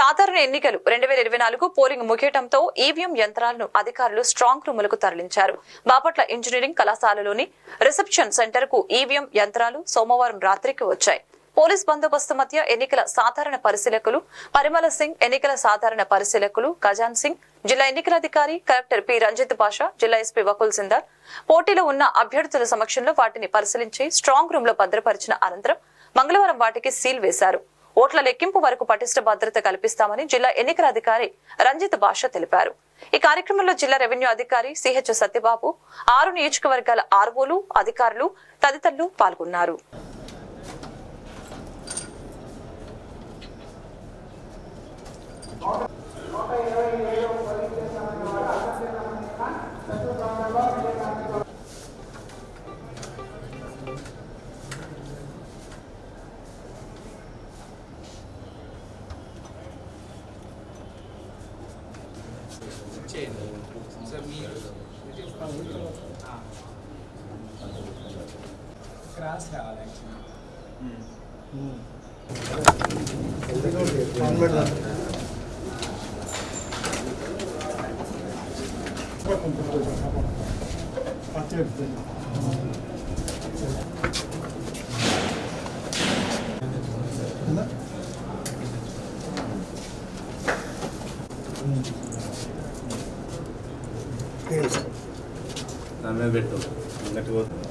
సాధారణ ఎన్నికలు రెండు వేల ఇరవై నాలుగు పోలింగ్ ముగియటంతో ఈవీఎం యంత్రాలను అధికారులు స్ట్రాంగ్ రూములకు తరలించారు. బాపట్ల ఇంజనీరింగ్ కళాశాలలోని రిసెప్షన్ సెంటర్కు ఈవీఎం యంత్రాలు సోమవారం రాత్రికి వచ్చాయి. పోలీస్ బందోబస్తు మధ్య ఎన్నికల సాధారణ పరిశీలకులు పరిమళ సింగ్ ఎన్నికల సాధారణ పరిశీలకులు ఖజాన్ సింగ్ జిల్లా ఎన్నికల అధికారి కలెక్టర్ పి. రంజిత్ బాషా జిల్లా ఎస్పీ వకుల్ సిందర్ పోటీలో ఉన్న అభ్యర్థుల సమక్షంలో వాటిని పరిశీలించి స్ట్రాంగ్ రూమ్లో భద్రపరిచిన అనంతరం మంగళవారం వాటికి సీల్ వేశారు. ఓట్ల లెక్కింపు వరకు పటిష్ట భద్రత కల్పిస్తామని జిల్లా ఎన్నికల అధికారి రంజిత్ భాష తెలిపారు. ఈ కార్యక్రమంలో జిల్లా రెవెన్యూ అధికారి సిహెచ్ సత్యబాబు ఆరు నియోజకవర్గాల ఆర్వోలు అధికారులు తదితరులు పాల్గొన్నారు. accende, usa il microfono. Ah. Grazie Alex. Mm. Mm. Thank you. దాని మీద పెట్టు. గట్టి పోతుంది